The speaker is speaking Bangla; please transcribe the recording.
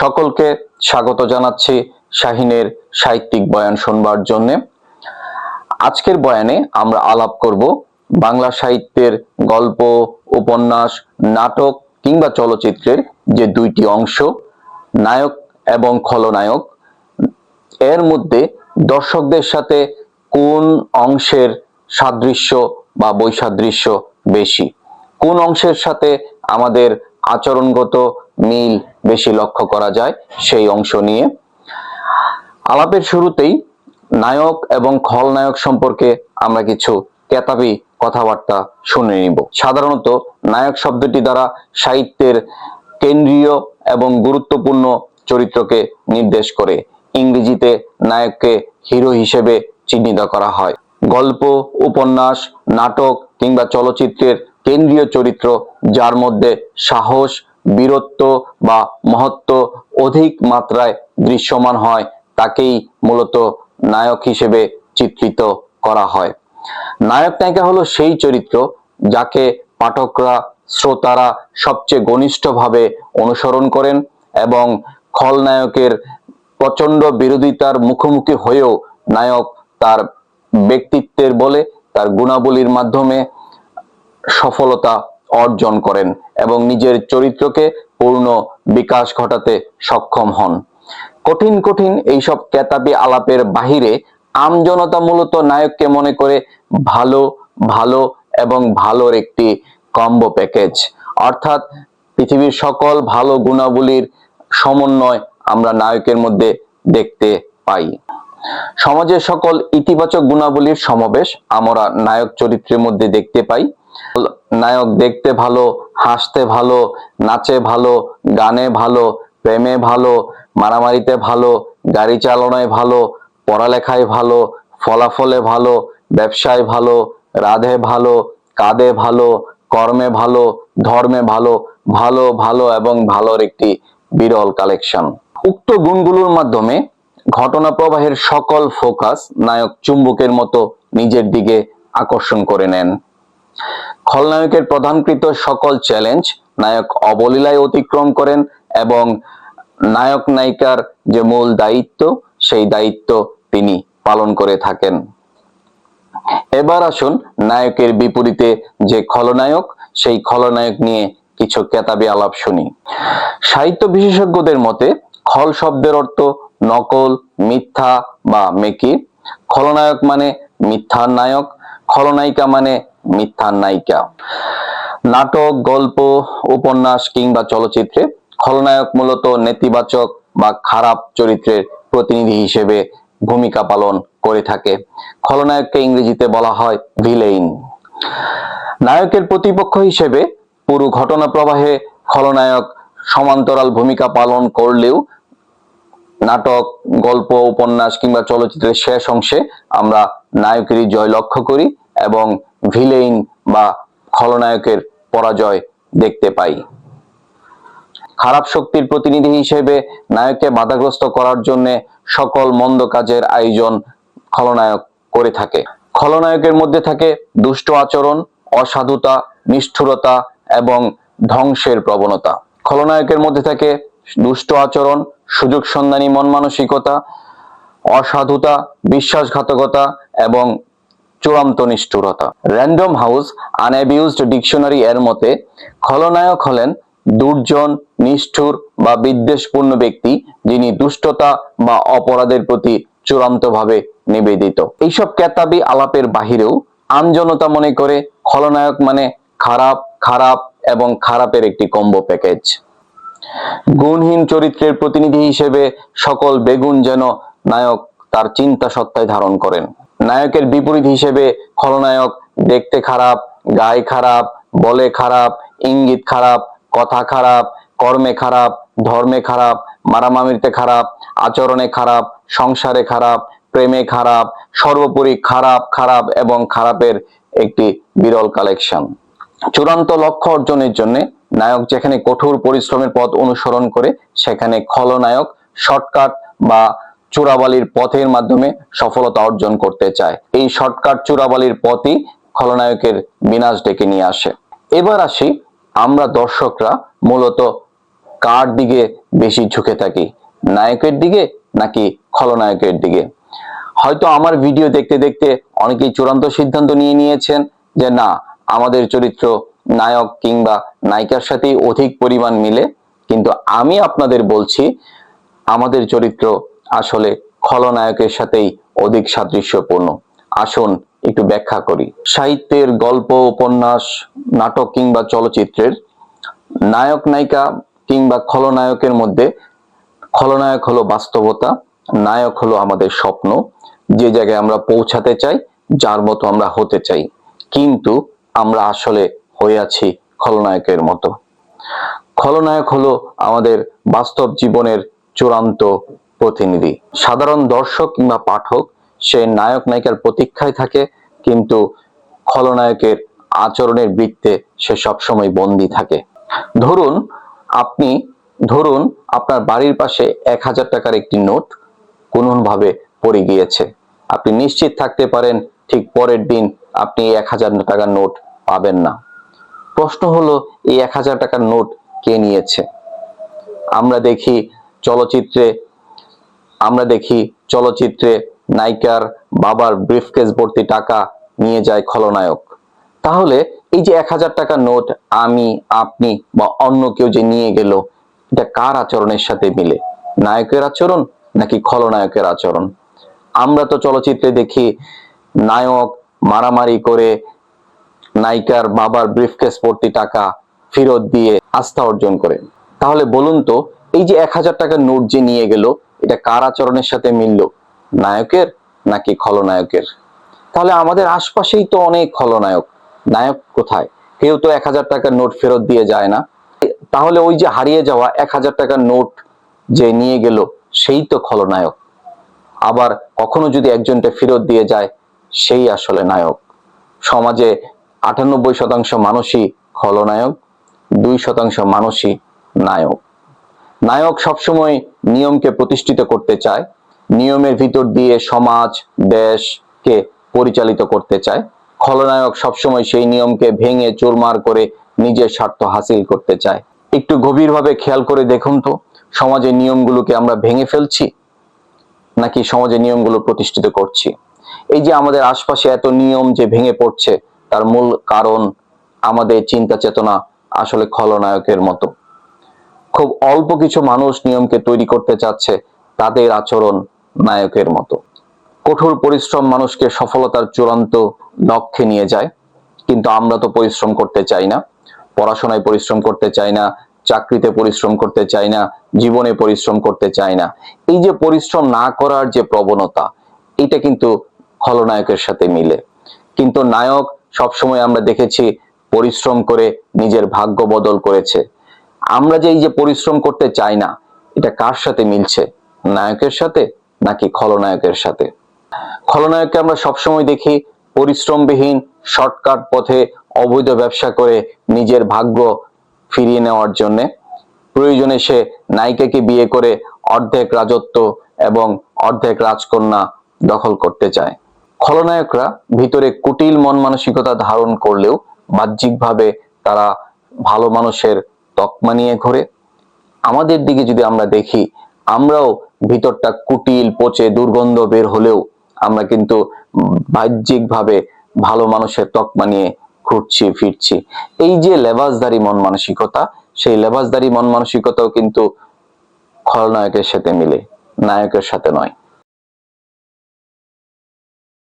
সকলকে স্বাগত জানাচ্ছি শাহিনের সাহিত্যিক বয়ান শুনবার জন্যে। আজকের বয়ানে আমরা আলাপ করব বাংলা সাহিত্যের গল্প, উপন্যাস, নাটক কিংবা চলচ্চিত্রের যে দুইটি অংশ, নায়ক এবং খলনায়ক। এর মধ্যে দর্শকদের সাথে কোন অংশের সাদৃশ্য বা বৈসাদৃশ্য বেশি? কোন অংশের সাথে আমাদের আচরণগত মিল বেশি লক্ষ্য করা যায় সেই অংশ নিয়ে। আলাপের শুরুতেই নায়ক এবং খলনায়ক সম্পর্কে আমরা কিছু কেতাবি কথাবার্তা শুনে নিব। সাধারণত নায়ক শব্দটি দ্বারা সাহিত্যের কেন্দ্রীয় এবং গুরুত্বপূর্ণ চরিত্রকে নির্দেশ করে। ইংরেজিতে নায়ককে হিরো হিসেবে চিহ্নিত করা হয়। গল্প, উপন্যাস, নাটক কিংবা চলচ্চিত্রের কেন্দ্রীয় চরিত্র, যার মধ্যে সাহস বীরত্ব বা মহত্ব অধিক মাত্রায় দৃশ্যমান হয়, তাকেই মূলত নায়ক হিসেবে চিত্রিত করা হয়। নায়ক নায়িকা হলো সেই চরিত্র যাকে পাঠকরা, শ্রোতারা সবচেয়ে ঘনিষ্ঠভাবে অনুসরণ করেন এবং খলনায়কের প্রচণ্ড বিরোধিতার মুখোমুখি হয়েও নায়ক তার ব্যক্তিত্বের বলে, তার গুণাবলীর মাধ্যমে সফলতা অর্জন করেন এবং নিজের চরিত্রকে পূর্ণ বিকাশ ঘটাতে সক্ষম হন। কঠিন কঠিন এইসব কেতাবি আলাপের বাহিরে আমজনতা মূলত নায়ককে মনে করে ভালো ভালো এবং ভালোর একটি কম্বো প্যাকেজ। অর্থাৎ পৃথিবীর সকল ভালো গুণাবলীর সমন্বয় আমরা নায়কের মধ্যে দেখতে পাই। সমাজের সকল ইতিবাচক গুণাবলীর সমাবেশ আমরা নায়ক চরিত্রের মধ্যে দেখতে পাই। নায়ক দেখতে ভালো, হাসতে ভালো, নাচে ভালো, গানে ভালো, প্রেমে ভালো, মারামারিতে ভালো, গাড়ি চালনায় ভালো, পড়ালেখায় ভালো, ফলাফলে ভালো, ব্যবসায় ভালো, রাধে ভালো, কাঁদে ভালো, কর্মে ভালো, ধর্মে ভালো ভালো ভালো এবং ভালোর একটি বিরল কালেকশন। উক্ত গুণগুলোর মাধ্যমে ঘটনা প্রবাহের সকল ফোকাস নায়ক চুম্বকের মতো নিজের দিকে আকর্ষণ করে নেন। খলনায়কের প্রধানকৃত সকল চ্যালেঞ্জ, নায়ক অবলীলায় অতিক্রম করেন এবং নায়ক নায়িকার যে মূল দায়িত্ব, সেই দায়িত্ব তিনি পালন করে থাকেন। এবার আসুন নায়কের বিপরীতে যে খলনায়ক, সেই খলনায়ক নিয়ে কিছু কেতাবি আলাপ শুনি। সাহিত্য বিশেষজ্ঞদের মতে, খল শব্দের অর্থ নকল, মিথ্যা বা মেকি। খলনায়ক মানে মিথ্যার নায়ক খলনায়িকা মানে মিথ্যার নায়িকা। নাটক, গল্প, উপন্যাস কিংবা চলচ্চিত্রে খলনায়ক মূলত নেতিবাচক বা খারাপ চরিত্রের প্রতিনিধি হিসেবে ভূমিকা পালন করে থাকে। খলনায়ককে ইংরেজিতে বলা হয় ভিলেইন। নায়কের প্রতিপক্ষ হিসেবে পুরো ঘটনা প্রবাহে খলনায়ক সমান্তরাল ভূমিকা পালন করলেও নাটক, গল্প, উপন্যাস কিংবা চলচ্চিত্রের শেষ অংশে আমরা নায়কেরই জয় লক্ষ্য করি। এবং ভিলেইন বা খলনায়কের পরাজয় দেখতে পাই। খারাপ শক্তির প্রতিনিধি হিসেবে নায়ককে বাধাগ্রস্ত করার জন্য সকল মন্দ কাজের আয়োজন খলনায়ক করে থাকে। খলনায়কের মধ্যে থাকে দুষ্ট আচরণ, অসাধুতা, নিষ্ঠুরতা এবং ধ্বংসের প্রবণতা। খলনায়কের মধ্যে থাকে দুষ্ট আচরণ, সুযোগ সন্ধানী মন মানসিকতা, অসাধুতা, বিশ্বাসঘাতকতা এবং চূড়ান্ত নিষ্ঠুরতা। র্যান্ডম হাউস আনঅ্যাবিউজড ডিকশনারি এর মতে, খলনায়ক হলেন দুর্জন, নিষ্ঠুর বা বিদ্বেষপূর্ণ ব্যক্তি যিনি দুষ্টতা বা অপরাধের প্রতি চূড়ান্তভাবে নিবেদিত। এইসব কেতাবি আলাপের বাহিরেও আমজনতা মনে করে খলনায়ক মানে খারাপ খারাপ এবং খারাপের একটি কম্বো প্যাকেজ। গুণহীন চরিত্রের প্রতিনিধি হিসেবে সকল বেগুন যেন নায়ক তার চিন্তা সত্তায় ধারণ করেন। নায়কের বিপরীত হিসেবে খলনায়ক দেখতে খারাপ, গায়ে খারাপ, বলে খারাপ, ইঙ্গিত খারাপ, কথা খারাপ, কর্মে খারাপ, ধর্মে খারাপ, মারামারিতে খারাপ, আচরণে খারাপ, সংসারে খারাপ, প্রেমে খারাপ, সর্বোপরি খারাপ খারাপ এবং খারাপের একটি বিরল কালেকশন। চূড়ান্ত লক্ষ্য অর্জনের জন্য নায়ক যেখানে কঠোর পরিশ্রমের পথ অনুসরণ করে, সেখানে খলনায়ক, শর্টকাট বা চূড়াবালির পথের মাধ্যমে সফলতা অর্জন করতে চায়। এই শর্টকাট চোরাবালির পথই খলনায়কের বিনাশ ডেকে নিয়ে আসে। এবার আসি আমরা দর্শকরা মূলত কার দিকে বেশি ঝুঁকে থাকি? নায়কের দিকে নাকি খলনায়কের দিকে? হয়তো আমার ভিডিও দেখতে দেখতে অনেকেই চূড়ান্ত সিদ্ধান্ত নিয়ে নিয়েছেন যে না, আমাদের চরিত্র নায়ক কিংবা নায়িকার সাথেই অধিক পরিমাণ মিলে। কিন্তু আমি আপনাদের বলছি, আমাদের চরিত্র আসলে খলনায়কের সাথেই অধিক সাদৃশ্যপূর্ণ। আসুন একটু ব্যাখ্যা করি। সাহিত্যের গল্প, উপন্যাস, নাটক কিংবা চলচ্চিত্রের নায়ক, নায়িকা কিংবা খলনায়কের মধ্যে খলনায়ক হলো বাস্তবতা, নায়ক হলো আমাদের স্বপ্ন, যে জায়গায় আমরা পৌঁছাতে চাই, যার মতো আমরা হতে চাই। কিন্তু আমরা আসলে হয়ে আছি খলনায়কের মতো। খলনায়ক হলো আমাদের বাস্তব জীবনের চূড়ান্ত প্রতিনিধি। সাধারণ দর্শক কিংবা পাঠক, সে নায়ক নায়িকার প্রতীক্ষায় থাকে, কিন্তু খলনায়কের আচরণের বৃত্তে সে সবসময় বন্দি থাকে। ধরুন, আপনি, ধরুন আপনার বাড়ির পাশে এক হাজার টাকার একটি নোট কোনোভাবে পড়ে গিয়েছে। আপনি নিশ্চিত থাকতে পারেন, ঠিক পরের দিন আপনি এক হাজার টাকার নোট পাবেন না। প্রশ্ন হলো, এই এক হাজার টাকার নোট কে নিয়েছে? আমরা দেখি চলচ্চিত্রে আমরা দেখি চলচ্চিত্রে নায়িকার বাবার ব্রিফকেস ভর্তি টাকা নিয়ে যায় খলনায়ক। তাহলে এই যে এক হাজার টাকার নোট আমি, আপনি বা অন্য কেউ যে নিয়ে গেল, এটা কার আচরণের সাথে মিলে? নায়কের আচরণ নাকি খলনায়কের আচরণ? আমরা তো চলচ্চিত্রে দেখি নায়ক মারামারি করে নায়িকার বাবার ব্রিফকেস ভর্তি টাকা ফেরত দিয়ে আস্থা অর্জন করে। তাহলে বলুন তো, এই যে এক হাজার টাকার নোট যে নিয়ে গেল এটা কার আচরণের সাথে মিলল? নায়কের নাকি খলনায়কের? তাহলে আমাদের আশপাশেই তো অনেক খলনায়ক। নায়ক কোথায়? কেউ তো এক হাজার টাকার নোট ফেরত দিয়ে যায় না। তাহলে ওই যে হারিয়ে যাওয়া এক হাজার টাকার নোট যে নিয়ে গেল, সেই তো খলনায়ক। আবার কখনো যদি একজনটা ফেরত দিয়ে যায়, সেই আসলে নায়ক। সমাজে আটানব্বই শতাংশ মানুষই খলনায়ক, দুই শতাংশ মানুষই নায়ক। নায়ক সবসময় নিয়মকে প্রতিষ্ঠিত করতে চায়, নিয়মের ভিতর দিয়ে সমাজ, দেশকে পরিচালিত করতে চায়। খলনায়ক সবসময় সেই নিয়মকে ভেঙে চুরমার করে নিজের স্বার্থ হাসিল করতে চায়। একটু গভীরভাবে খেয়াল করে দেখুন তো সমাজের নিয়মগুলোকে আমরা ভেঙে ফেলছি, নাকি সমাজের নিয়মগুলো প্রতিষ্ঠিত করছি? এই যে আমাদের আশপাশে এত নিয়ম যে ভেঙে পড়ছে, তার মূল কারণ আমাদের চিন্তা চেতনা আসলে খলনায়কের মতো। খুব অল্প কিছু মানুষ নিয়মকে তৈরি করতে চাচ্ছে তাদের আচরণ নায়কের মতো। কঠোর পরিশ্রম মানুষকে সফলতার চূড়ান্ত লক্ষ্যে নিয়ে যায়, কিন্তু আমরা তো পরিশ্রম করতে চাই না। পড়াশোনায় পরিশ্রম করতে চাই না, চাকরিতে পরিশ্রম করতে চাই না, জীবনে পরিশ্রম করতে চাই না। এই যে পরিশ্রম না করার যে প্রবণতা, এটা কিন্তু খলনায়কের সাথে মিলে। কিন্তু নায়ক সবসময় আমরা দেখেছি পরিশ্রম করে নিজের ভাগ্য বদল করেছে। আমরা যে এই যে পরিশ্রম করতে চাই না, এটা কার সাথে মিলছে? নায়কের সাথে নাকি খলনায়কের সাথে? খলনায়ককে আমরা সবসময় দেখি পরিশ্রমবিহীন শর্টকাট পথে অবৈধ ব্যবসা করে নিজের ভাগ্য ফিরিয়ে নেওয়ার জন্য। প্রয়োজনে সে নায়িকাকে বিয়ে করে অর্ধেক রাজত্ব এবং অর্ধেক রাজকন্যা দখল করতে চায়? খলনায়করা ভিতরে কুটিল মন মানসিকতা ধারণ করলেও বাহ্যিকভাবে তারা ভালো মানুষের তকমা নিয়ে ঘোরে। আমাদের দিকে যদি আমরা দেখি, আমরাও ভিতরটা কুটিল, পচে, দুর্গন্ধ বের হলেও আমরা কিন্তু বাহ্যিকভাবে ভালো মানুষের তকমা নিয়ে ঘুরছি, ফিরছি। এই যে লেবাসদারি মন মানসিকতা, সেই লেবাসদারি মন মানসিকতাও কিন্তু খলনায়কের সাথে মিলে, নায়কের সাথে নয়।